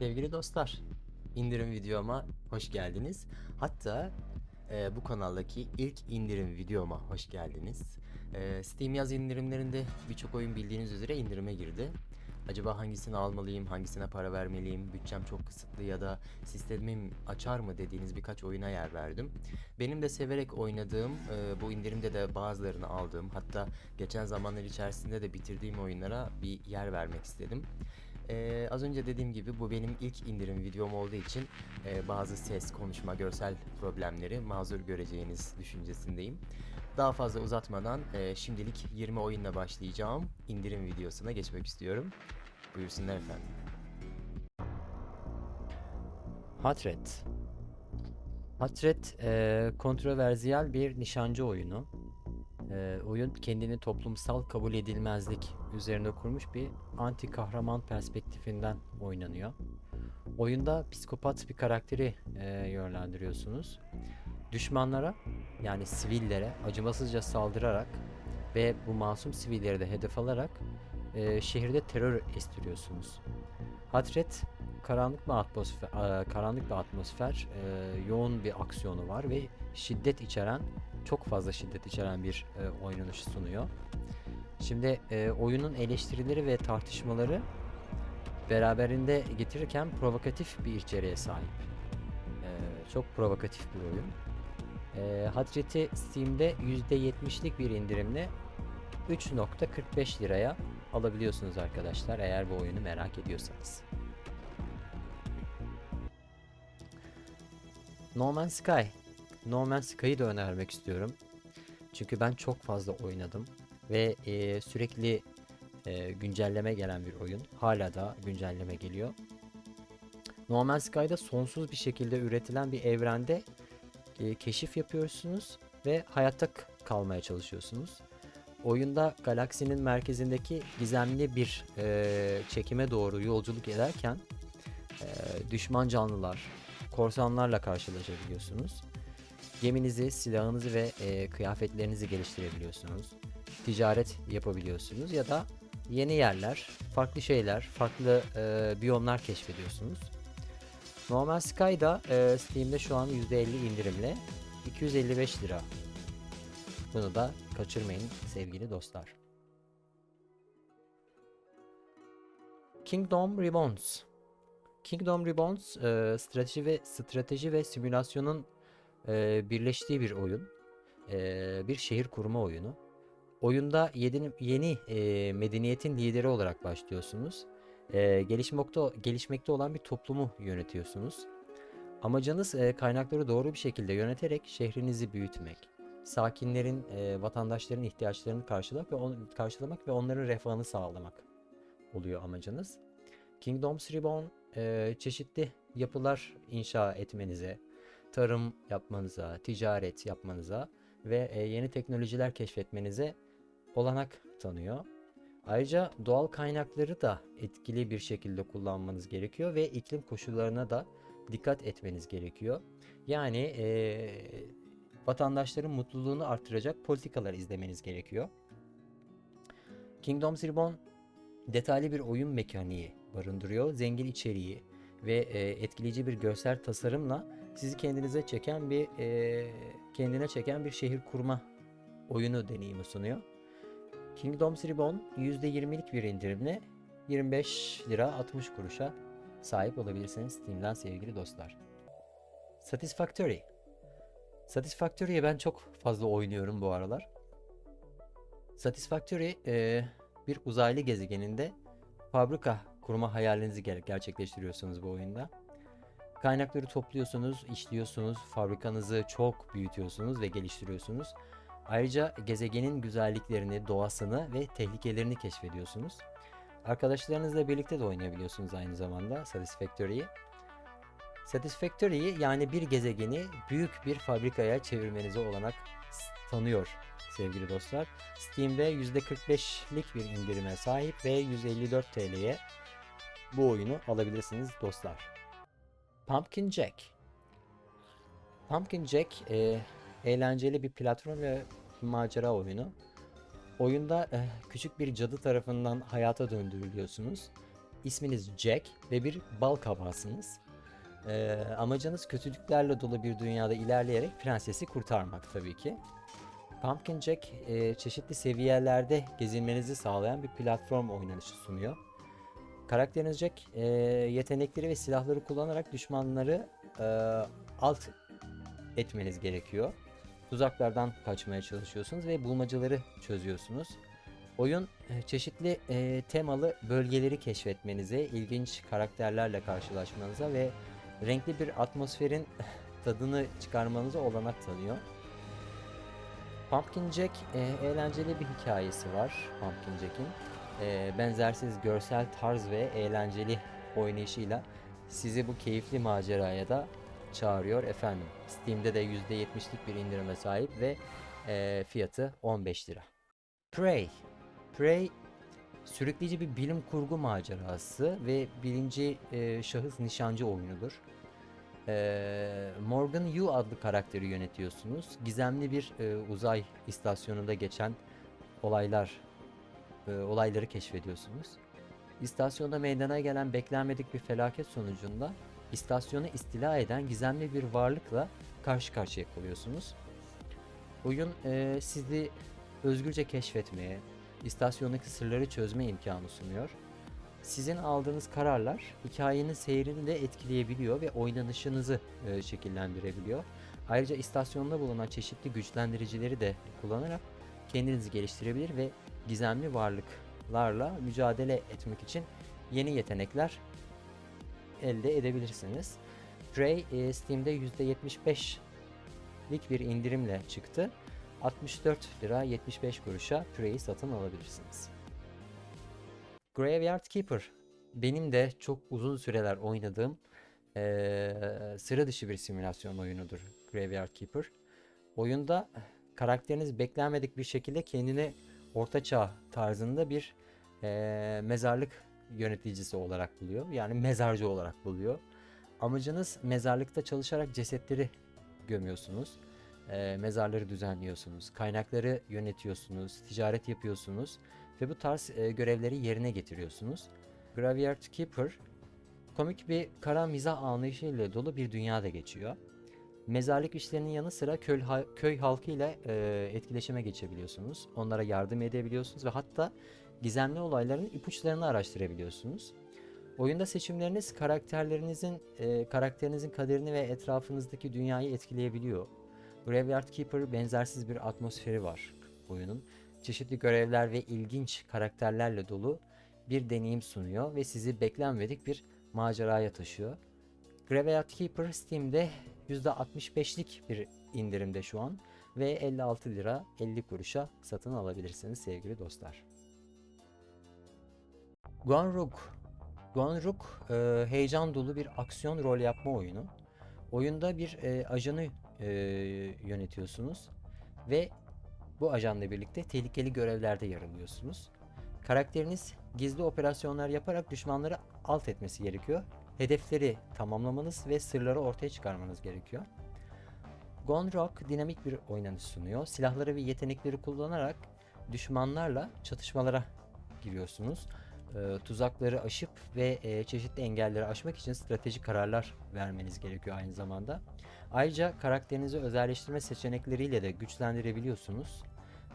Sevgili dostlar, indirim videoma hoş geldiniz. Hatta e, bu kanaldaki ilk indirim videoma hoş geldiniz. E, Steam yaz indirimlerinde birçok oyun bildiğiniz üzere indirime girdi. Acaba hangisini almalıyım, hangisine para vermeliyim, bütçem çok kısıtlı ya da sistemim açar mı dediğiniz birkaç oyuna yer verdim. Benim de severek oynadığım, e, bu indirimde de bazılarını aldığım, hatta geçen zamanlar içerisinde de bitirdiğim oyunlara bir yer vermek istedim. Ee, az önce dediğim gibi bu benim ilk indirim videom olduğu için e, bazı ses, konuşma, görsel problemleri mazur göreceğiniz düşüncesindeyim. Daha fazla uzatmadan e, şimdilik 20 oyunla başlayacağım indirim videosuna geçmek istiyorum. Buyursunlar efendim. Hatred Hatred e, kontroversiyel bir nişancı oyunu. E, oyun kendini toplumsal kabul edilmezlik üzerine kurmuş bir anti kahraman perspektifinden oynanıyor. Oyunda psikopat bir karakteri e, yönlendiriyorsunuz. Düşmanlara yani sivillere acımasızca saldırarak ve bu masum sivilleri de hedef alarak e, şehirde terör estiriyorsunuz. Hatred karanlık bir atmosfer, e, karanlık bir atmosfer, e, yoğun bir aksiyonu var ve şiddet içeren, çok fazla şiddet içeren bir e, oynanış sunuyor. Şimdi e, oyunun eleştirileri ve tartışmaları beraberinde getirirken provokatif bir içeriğe sahip. E, çok provokatif bir oyun. E, Hatred'i Steam'de %70'lik bir indirimle 3.45 liraya alabiliyorsunuz arkadaşlar eğer bu oyunu merak ediyorsanız. No Man's Sky. No Man's Sky'ı da önermek istiyorum. Çünkü ben çok fazla oynadım ve e, sürekli e, güncelleme gelen bir oyun. Hala da güncelleme geliyor. No Man's Sky'da sonsuz bir şekilde üretilen bir evrende e, keşif yapıyorsunuz ve hayatta kalmaya çalışıyorsunuz. Oyunda galaksinin merkezindeki gizemli bir e, çekime doğru yolculuk ederken e, düşman canlılar, korsanlarla karşılaşabiliyorsunuz. Geminizi, silahınızı ve e, kıyafetlerinizi geliştirebiliyorsunuz. Ticaret yapabiliyorsunuz ya da yeni yerler, farklı şeyler, farklı e, biyomlar keşfediyorsunuz. No Man's Sky'da e, Steam'de şu an %50 indirimle 255 lira. Bunu da kaçırmayın sevgili dostlar. Kingdom Reborns. Kingdom Reborns e, strateji ve strateji ve simülasyonun e, birleştiği bir oyun. E, bir şehir kurma oyunu. Oyunda yeni, yeni e, medeniyetin lideri olarak başlıyorsunuz. E, gelişmekte, gelişmekte olan bir toplumu yönetiyorsunuz. Amacınız e, kaynakları doğru bir şekilde yöneterek şehrinizi büyütmek. Sakinlerin, e, vatandaşların ihtiyaçlarını karşılamak ve, on, karşılamak ve onların refahını sağlamak oluyor amacınız. Kingdoms Reborn e, çeşitli yapılar inşa etmenize, tarım yapmanıza, ticaret yapmanıza ve e, yeni teknolojiler keşfetmenize olanak tanıyor. Ayrıca doğal kaynakları da etkili bir şekilde kullanmanız gerekiyor ve iklim koşullarına da dikkat etmeniz gerekiyor. Yani e, vatandaşların mutluluğunu artıracak politikalar izlemeniz gerekiyor. Kingdoms Reborn detaylı bir oyun mekaniği barındırıyor. Zengin içeriği ve e, etkileyici bir görsel tasarımla sizi kendinize çeken bir e, kendine çeken bir şehir kurma oyunu deneyimi sunuyor. Kingdoms Reborn %20'lik bir indirimle 25 lira 60 kuruşa sahip olabilirsiniz Steam'den sevgili dostlar. Satisfactory. Satisfactory'ye ben çok fazla oynuyorum bu aralar. Satisfactory e, bir uzaylı gezegeninde fabrika kurma hayalinizi ger- gerçekleştiriyorsunuz bu oyunda. Kaynakları topluyorsunuz, işliyorsunuz, fabrikanızı çok büyütüyorsunuz ve geliştiriyorsunuz. Ayrıca gezegenin güzelliklerini, doğasını ve tehlikelerini keşfediyorsunuz. Arkadaşlarınızla birlikte de oynayabiliyorsunuz aynı zamanda Satisfactory'yi. Satisfactory'yi yani bir gezegeni büyük bir fabrikaya çevirmenize olanak tanıyor sevgili dostlar. Steam'de %45'lik bir indirime sahip ve 154 TL'ye bu oyunu alabilirsiniz dostlar. Pumpkin Jack. Pumpkin Jack e, eğlenceli bir platform ve macera oyunu. Oyunda e, küçük bir cadı tarafından hayata döndürülüyorsunuz isminiz Jack ve bir bal kabağısınız. Ee, amacınız kötülüklerle dolu bir dünyada ilerleyerek prensesi kurtarmak tabii ki. Pumpkin Jack e, çeşitli seviyelerde gezinmenizi sağlayan bir platform oynanışı sunuyor. Karakteriniz Jack e, yetenekleri ve silahları kullanarak düşmanları e, alt etmeniz gerekiyor. Tuzaklardan kaçmaya çalışıyorsunuz ve bulmacaları çözüyorsunuz. Oyun e, çeşitli e, temalı bölgeleri keşfetmenize, ilginç karakterlerle karşılaşmanıza ve renkli bir atmosferin tadını çıkarmanıza olanak tanıyor. Pumpkin Jack e, eğlenceli bir hikayesi var Pumpkin Jack'in. E, benzersiz görsel tarz ve eğlenceli oynayışıyla sizi bu keyifli maceraya da çağırıyor efendim. Steam'de de %70'lik bir indirime sahip ve e, fiyatı 15 lira. Prey. Prey sürükleyici bir bilim kurgu macerası ve birinci e, şahıs nişancı oyunudur. E, Morgan Yu adlı karakteri yönetiyorsunuz. Gizemli bir e, uzay istasyonunda geçen olaylar e, olayları keşfediyorsunuz. İstasyonda meydana gelen beklenmedik bir felaket sonucunda istasyonu istila eden gizemli bir varlıkla karşı karşıya kalıyorsunuz. Oyun e, sizi özgürce keşfetmeye, istasyondaki sırları çözme imkanı sunuyor. Sizin aldığınız kararlar hikayenin seyrini de etkileyebiliyor ve oynanışınızı e, şekillendirebiliyor. Ayrıca istasyonda bulunan çeşitli güçlendiricileri de kullanarak kendinizi geliştirebilir ve gizemli varlıklarla mücadele etmek için yeni yetenekler elde edebilirsiniz. Prey e, Steam'de %75'lik bir indirimle çıktı. 64 lira 75 kuruşa Prey'i satın alabilirsiniz. Graveyard Keeper benim de çok uzun süreler oynadığım eee, sıra dışı bir simülasyon oyunudur Graveyard Keeper. Oyunda karakteriniz beklenmedik bir şekilde kendini ortaçağ tarzında bir eee, mezarlık yöneticisi olarak buluyor. Yani mezarcı olarak buluyor. Amacınız mezarlıkta çalışarak cesetleri gömüyorsunuz. Eee, mezarları düzenliyorsunuz. Kaynakları yönetiyorsunuz. Ticaret yapıyorsunuz. Ve bu tarz e, görevleri yerine getiriyorsunuz. Graveyard Keeper komik bir kara mizah anlayışıyla dolu bir dünyada geçiyor. Mezarlık işlerinin yanı sıra köy, köy halkıyla e, etkileşime geçebiliyorsunuz. Onlara yardım edebiliyorsunuz ve hatta gizemli olayların ipuçlarını araştırabiliyorsunuz. Oyunda seçimleriniz karakterlerinizin e, karakterinizin kaderini ve etrafınızdaki dünyayı etkileyebiliyor. Graveyard Keeper benzersiz bir atmosferi var oyunun. Çeşitli görevler ve ilginç karakterlerle dolu bir deneyim sunuyor ve sizi beklenmedik bir maceraya taşıyor. Graveyard Keeper Steam'de %65'lik bir indirimde şu an ve 56 lira 50 kuruşa satın alabilirsiniz sevgili dostlar. Gone Gone e, heyecan dolu bir aksiyon rol yapma oyunu. Oyunda bir e, ajanı e, yönetiyorsunuz ve bu ajanla birlikte tehlikeli görevlerde yer alıyorsunuz. Karakteriniz gizli operasyonlar yaparak düşmanları alt etmesi gerekiyor. Hedefleri tamamlamanız ve sırları ortaya çıkarmanız gerekiyor. Gone Rock dinamik bir oynanış sunuyor. Silahları ve yetenekleri kullanarak düşmanlarla çatışmalara giriyorsunuz. Ee, tuzakları aşıp ve e, çeşitli engelleri aşmak için stratejik kararlar vermeniz gerekiyor aynı zamanda. Ayrıca karakterinizi özelleştirme seçenekleriyle de güçlendirebiliyorsunuz.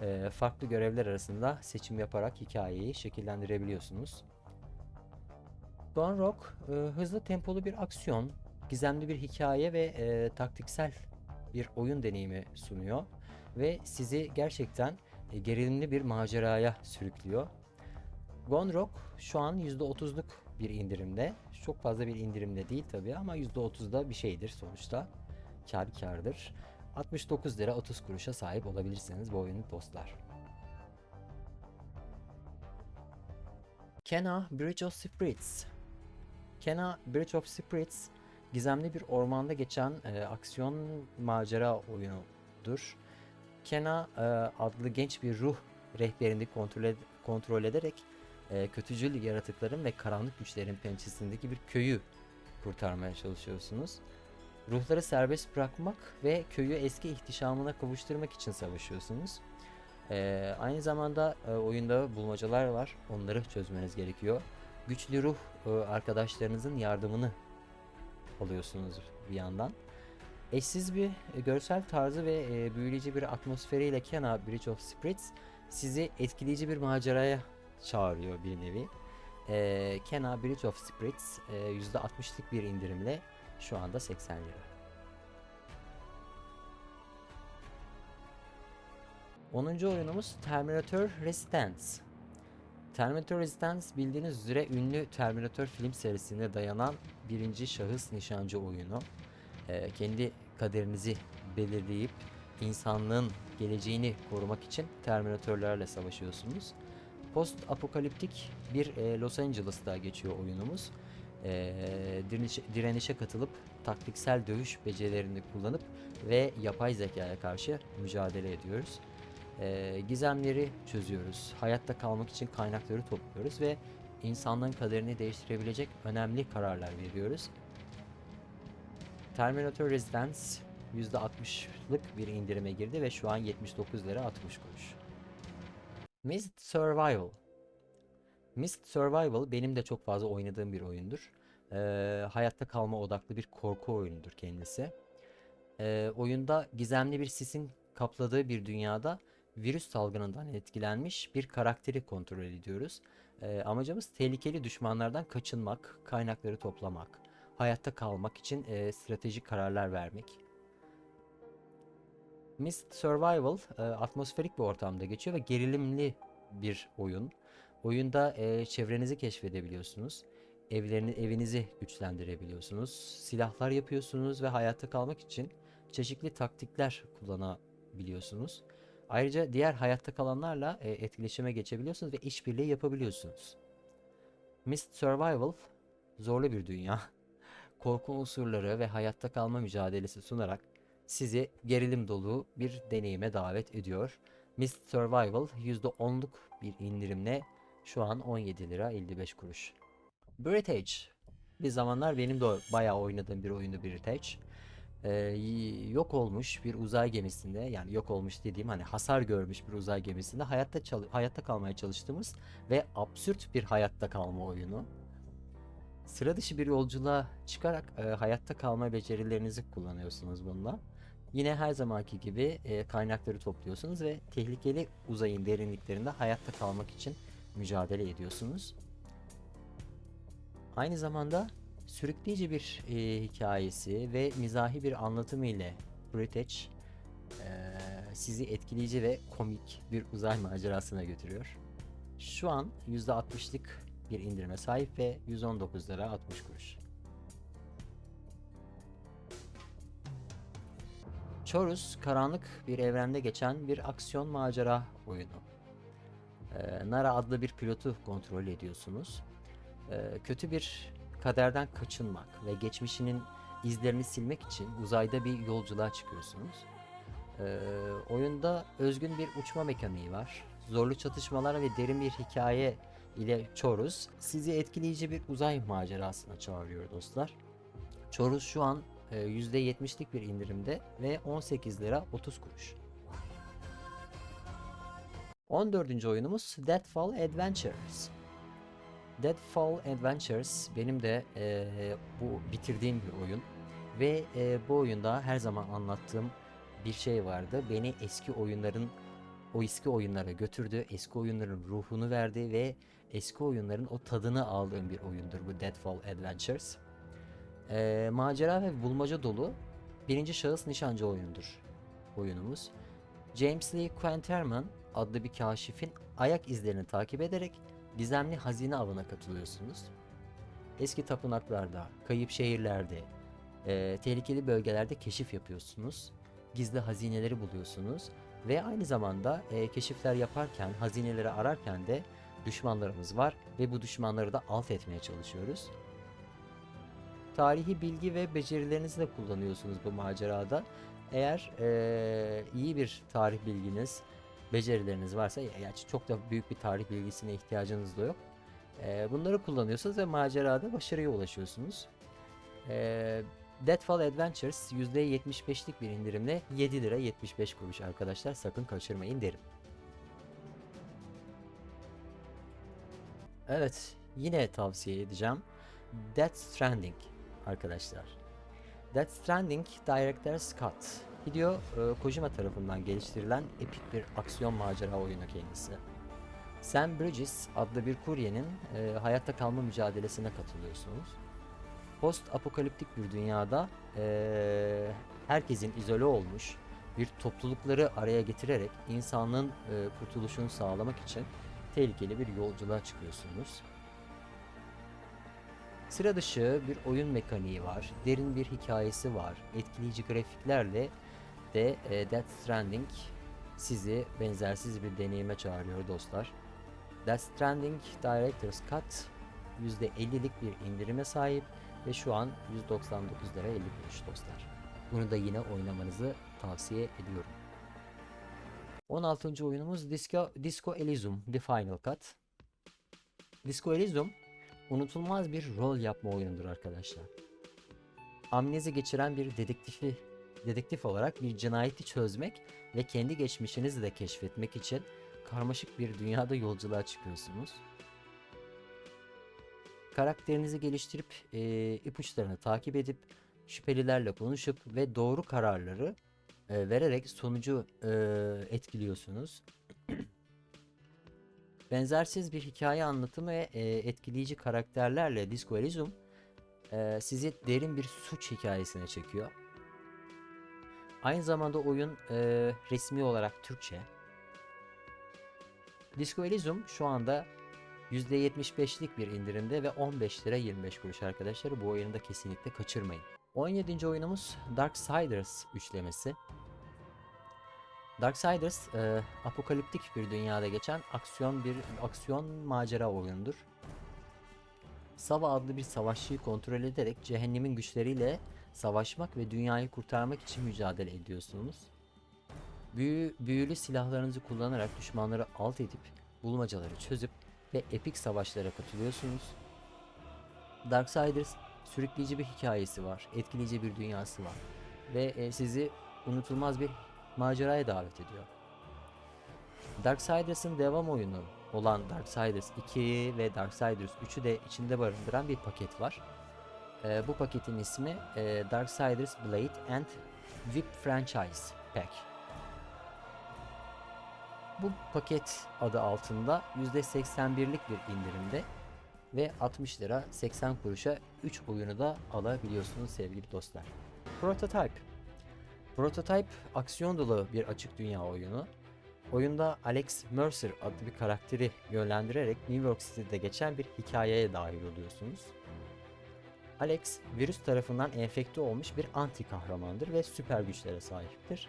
Ee, farklı görevler arasında seçim yaparak hikayeyi şekillendirebiliyorsunuz. Gone Rock e, hızlı tempolu bir aksiyon, gizemli bir hikaye ve e, taktiksel bir oyun deneyimi sunuyor ve sizi gerçekten e, gerilimli bir maceraya sürüklüyor. Gone Rock şu an %30'luk bir indirimde. Çok fazla bir indirimde değil tabi ama %30'da bir şeydir sonuçta. Kar kardır. 69 lira 30 kuruşa sahip olabilirsiniz bu oyunu dostlar. Kena Bridge of Spirits Kena Bridge of Spirits gizemli bir ormanda geçen e, aksiyon macera oyunudur. Kena e, adlı genç bir ruh rehberini kontrol, ed- kontrol ederek e, kötücül yaratıkların ve karanlık güçlerin pençesindeki bir köyü kurtarmaya çalışıyorsunuz. Ruhları serbest bırakmak ve köyü eski ihtişamına kavuşturmak için savaşıyorsunuz. Ee, aynı zamanda e, oyunda bulmacalar var. Onları çözmeniz gerekiyor. güçlü ruh e, arkadaşlarınızın yardımını alıyorsunuz bir yandan. Eşsiz bir e, görsel tarzı ve e, büyüleyici bir atmosferiyle Kena Bridge of Spirits sizi etkileyici bir maceraya çağırıyor bir nevi. E, Kena Bridge of Spirits e, %60'lık bir indirimle şu anda 80 lira. 10. oyunumuz Terminator Resistance. Terminator Resistance bildiğiniz üzere ünlü Terminator film serisine dayanan birinci şahıs nişancı oyunu. Ee, kendi kaderinizi belirleyip insanlığın geleceğini korumak için Terminatörlerle savaşıyorsunuz. Post apokaliptik bir e, Los Angeles'ta geçiyor oyunumuz. Ee, direnişe, direnişe katılıp taktiksel dövüş becerilerini kullanıp ve yapay zekaya karşı mücadele ediyoruz. Ee, gizemleri çözüyoruz. Hayatta kalmak için kaynakları topluyoruz ve insanlığın kaderini değiştirebilecek önemli kararlar veriyoruz. Terminator Resistance %60'lık bir indirime girdi ve şu an 79 lira 60 kuruş. Mist Survival Mist Survival benim de çok fazla oynadığım bir oyundur. Ee, hayatta kalma odaklı bir korku oyunudur kendisi. Ee, oyunda gizemli bir sisin kapladığı bir dünyada virüs salgınından etkilenmiş bir karakteri kontrol ediyoruz. Ee, amacımız tehlikeli düşmanlardan kaçınmak, kaynakları toplamak, hayatta kalmak için e, stratejik kararlar vermek. Mist Survival e, atmosferik bir ortamda geçiyor ve gerilimli bir oyun. Oyunda e, çevrenizi keşfedebiliyorsunuz. Evlerini, evinizi güçlendirebiliyorsunuz. Silahlar yapıyorsunuz ve hayatta kalmak için çeşitli taktikler kullanabiliyorsunuz. Ayrıca diğer hayatta kalanlarla e, etkileşime geçebiliyorsunuz ve işbirliği yapabiliyorsunuz. Mist Survival zorlu bir dünya. Korku unsurları ve hayatta kalma mücadelesi sunarak sizi gerilim dolu bir deneyime davet ediyor. Mist Survival %10'luk bir indirimle şu an 17 lira 55 kuruş. British. Bir zamanlar benim de bayağı oynadığım bir oyundu British. Ee, yok olmuş bir uzay gemisinde yani yok olmuş dediğim hani hasar görmüş bir uzay gemisinde hayatta hayatta kalmaya çalıştığımız ve absürt bir hayatta kalma oyunu. Sıra dışı bir yolculuğa çıkarak e, hayatta kalma becerilerinizi kullanıyorsunuz bununla. Yine her zamanki gibi e, kaynakları topluyorsunuz ve tehlikeli uzayın derinliklerinde hayatta kalmak için mücadele ediyorsunuz. Aynı zamanda sürükleyici bir e, hikayesi ve mizahi bir anlatımı ile British e, sizi etkileyici ve komik bir uzay macerasına götürüyor. Şu an %60'lık bir indirime sahip ve 119 lira 60 kuruş. Chorus karanlık bir evrende geçen bir aksiyon macera oyunu. Ee, Nara adlı bir pilotu kontrol ediyorsunuz. Ee, kötü bir kaderden kaçınmak ve geçmişinin izlerini silmek için uzayda bir yolculuğa çıkıyorsunuz. Ee, oyunda özgün bir uçma mekaniği var. Zorlu çatışmalar ve derin bir hikaye ile Chorus sizi etkileyici bir uzay macerasına çağırıyor dostlar. Chorus şu an %70'lik bir indirimde ve 18 lira 30 kuruş. 14. oyunumuz Deadfall Adventures. Deadfall Adventures benim de e, bu bitirdiğim bir oyun ve e, bu oyunda her zaman anlattığım bir şey vardı. Beni eski oyunların o eski oyunlara götürdü, eski oyunların ruhunu verdi ve eski oyunların o tadını aldığım bir oyundur bu Deadfall Adventures. E, macera ve bulmaca dolu birinci şahıs nişancı oyundur oyunumuz. James Lee Quinterman adlı bir kaşifin ayak izlerini takip ederek gizemli hazine avına katılıyorsunuz. Eski tapınaklarda, kayıp şehirlerde, e, tehlikeli bölgelerde keşif yapıyorsunuz. Gizli hazineleri buluyorsunuz ve aynı zamanda e, keşifler yaparken, hazineleri ararken de düşmanlarımız var ve bu düşmanları da alt etmeye çalışıyoruz. Tarihi bilgi ve becerilerinizi de kullanıyorsunuz bu macerada. Eğer e, iyi bir tarih bilginiz, becerileriniz varsa, gerçi çok da büyük bir tarih bilgisine ihtiyacınız da yok. E, bunları kullanıyorsunuz ve macerada başarıya ulaşıyorsunuz. E, Deadfall Adventures %75'lik bir indirimle 7 lira 75 kuruş arkadaşlar sakın kaçırmayın derim. Evet yine tavsiye edeceğim. Death Stranding arkadaşlar. Death Stranding Director Scott. Hideo e, Kojima tarafından geliştirilen epik bir aksiyon macera oyunu kendisi. Sam Bridges adlı bir kuryenin e, hayatta kalma mücadelesine katılıyorsunuz. Post apokaliptik bir dünyada e, herkesin izole olmuş bir toplulukları araya getirerek insanlığın e, kurtuluşunu sağlamak için tehlikeli bir yolculuğa çıkıyorsunuz. Sıra dışı bir oyun mekaniği var, derin bir hikayesi var, etkileyici grafiklerle de e, Death Stranding sizi benzersiz bir deneyime çağırıyor dostlar. Death Stranding Director's Cut %50'lik bir indirime sahip ve şu an 199 lira 50 kuruş dostlar. Bunu da yine oynamanızı tavsiye ediyorum. 16. oyunumuz Disco, Disco Elysium The Final Cut. Disco Elysium unutulmaz bir rol yapma oyunudur arkadaşlar. Amnezi geçiren bir dedektifi dedektif olarak bir cinayeti çözmek ve kendi geçmişinizi de keşfetmek için karmaşık bir dünyada yolculuğa çıkıyorsunuz. Karakterinizi geliştirip e, ipuçlarını takip edip şüphelilerle konuşup ve doğru kararları e, vererek sonucu e, etkiliyorsunuz. Benzersiz bir hikaye anlatımı ve e, etkileyici karakterlerle Disco Elysium e, sizi derin bir suç hikayesine çekiyor. Aynı zamanda oyun e, resmi olarak Türkçe. Disco Elysium şu anda %75'lik bir indirimde ve 15 lira 25 kuruş arkadaşlar. Bu oyunu da kesinlikle kaçırmayın. 17. oyunumuz Darksiders üçlemesi. Darksiders e, apokaliptik bir dünyada geçen aksiyon bir aksiyon macera oyunudur. Sava adlı bir savaşçıyı kontrol ederek cehennemin güçleriyle savaşmak ve dünyayı kurtarmak için mücadele ediyorsunuz. Büyü, büyülü silahlarınızı kullanarak düşmanları alt edip bulmacaları çözüp ve epik savaşlara katılıyorsunuz. Darksiders sürükleyici bir hikayesi var, etkileyici bir dünyası var ve e, sizi unutulmaz bir maceraya davet ediyor. Darksiders'ın devam oyunu olan Darksiders 2 ve Darksiders 3'ü de içinde barındıran bir paket var. Ee, bu paketin ismi e, Darksiders Blade and VIP Franchise Pack. Bu paket adı altında %81'lik bir indirimde ve 60 lira 80 kuruşa 3 oyunu da alabiliyorsunuz sevgili dostlar. Prototype Prototype aksiyon dolu bir açık dünya oyunu. Oyunda Alex Mercer adlı bir karakteri yönlendirerek New York City'de geçen bir hikayeye dahil oluyorsunuz. Alex, virüs tarafından enfekte olmuş bir anti kahramandır ve süper güçlere sahiptir.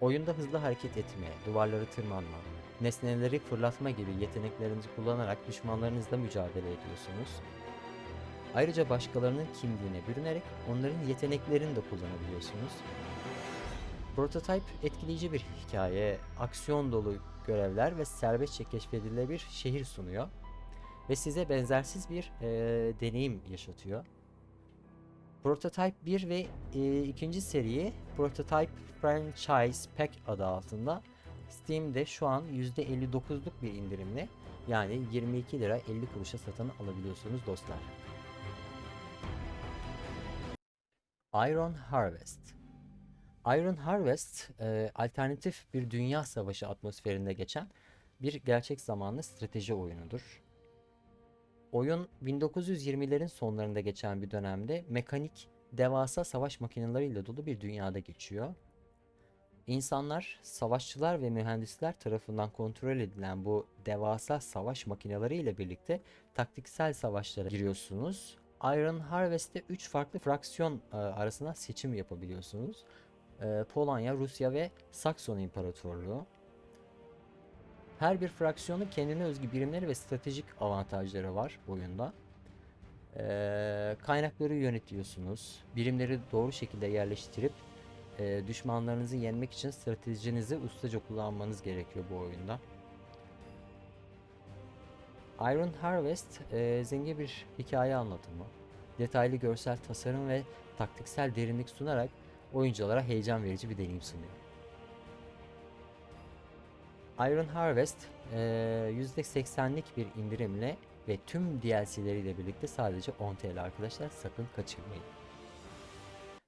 Oyunda hızlı hareket etme, duvarları tırmanma, nesneleri fırlatma gibi yeteneklerinizi kullanarak düşmanlarınızla mücadele ediyorsunuz. Ayrıca başkalarının kimliğine bürünerek onların yeteneklerini de kullanabiliyorsunuz. Prototype etkileyici bir hikaye, aksiyon dolu görevler ve serbestçe keşfedilebilir şehir sunuyor. Ve size benzersiz bir e, deneyim yaşatıyor. Prototype 1 ve e, ikinci seriyi Prototype Franchise Pack adı altında Steam'de şu an %59'luk bir indirimle yani 22 lira 50 kuruşa satın alabiliyorsunuz dostlar. Iron Harvest Iron Harvest e, alternatif bir dünya savaşı atmosferinde geçen bir gerçek zamanlı strateji oyunudur. Oyun 1920'lerin sonlarında geçen bir dönemde mekanik devasa savaş makineleriyle dolu bir dünyada geçiyor. İnsanlar, savaşçılar ve mühendisler tarafından kontrol edilen bu devasa savaş makineleri birlikte taktiksel savaşlara giriyorsunuz. Iron Harvest'te 3 farklı fraksiyon e, arasında seçim yapabiliyorsunuz. E, Polonya, Rusya ve Sakson İmparatorluğu. Her bir fraksiyonun kendine özgü birimleri ve stratejik avantajları var oyunda. Ee, kaynakları yönetiyorsunuz. Birimleri doğru şekilde yerleştirip e, düşmanlarınızı yenmek için stratejinizi ustaca kullanmanız gerekiyor bu oyunda. Iron Harvest e, zengin bir hikaye anlatımı. Detaylı görsel tasarım ve taktiksel derinlik sunarak oyunculara heyecan verici bir deneyim sunuyor. Iron Harvest e, %80'lik bir indirimle ve tüm DLC'leriyle birlikte sadece 10 TL arkadaşlar sakın kaçırmayın.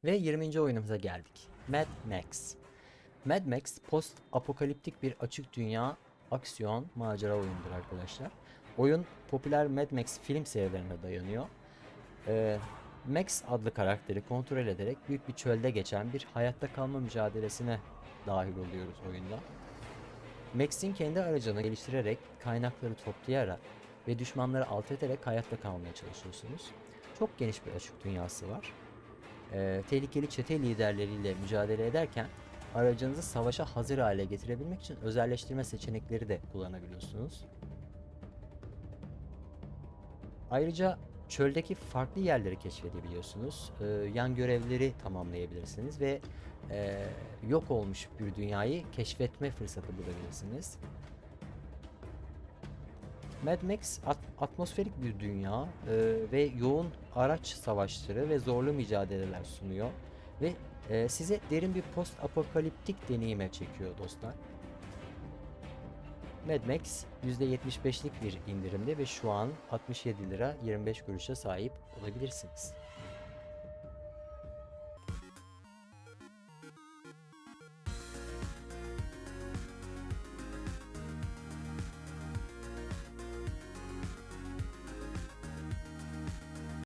Ve 20. oyunumuza geldik. Mad Max. Mad Max post apokaliptik bir açık dünya aksiyon macera oyunudur arkadaşlar. Oyun popüler Mad Max film serilerine dayanıyor. Ee, Max adlı karakteri kontrol ederek büyük bir çölde geçen bir hayatta kalma mücadelesine dahil oluyoruz oyunda. Max'in kendi aracını geliştirerek, kaynakları toplayarak ve düşmanları alt ederek hayatta kalmaya çalışıyorsunuz. Çok geniş bir açık dünyası var. Ee, tehlikeli çete liderleriyle mücadele ederken aracınızı savaşa hazır hale getirebilmek için özelleştirme seçenekleri de kullanabiliyorsunuz. Ayrıca çöldeki farklı yerleri keşfedebiliyorsunuz. Ee, yan görevleri tamamlayabilirsiniz ve e, yok olmuş bir dünyayı keşfetme fırsatı bulabilirsiniz. Mad Max at- atmosferik bir dünya e, ve yoğun araç savaşları ve zorlu mücadeleler sunuyor ve e, size derin bir post apokaliptik deneyime çekiyor dostlar. Mad Max %75'lik bir indirimde ve şu an 67 lira 25 kuruşa sahip olabilirsiniz.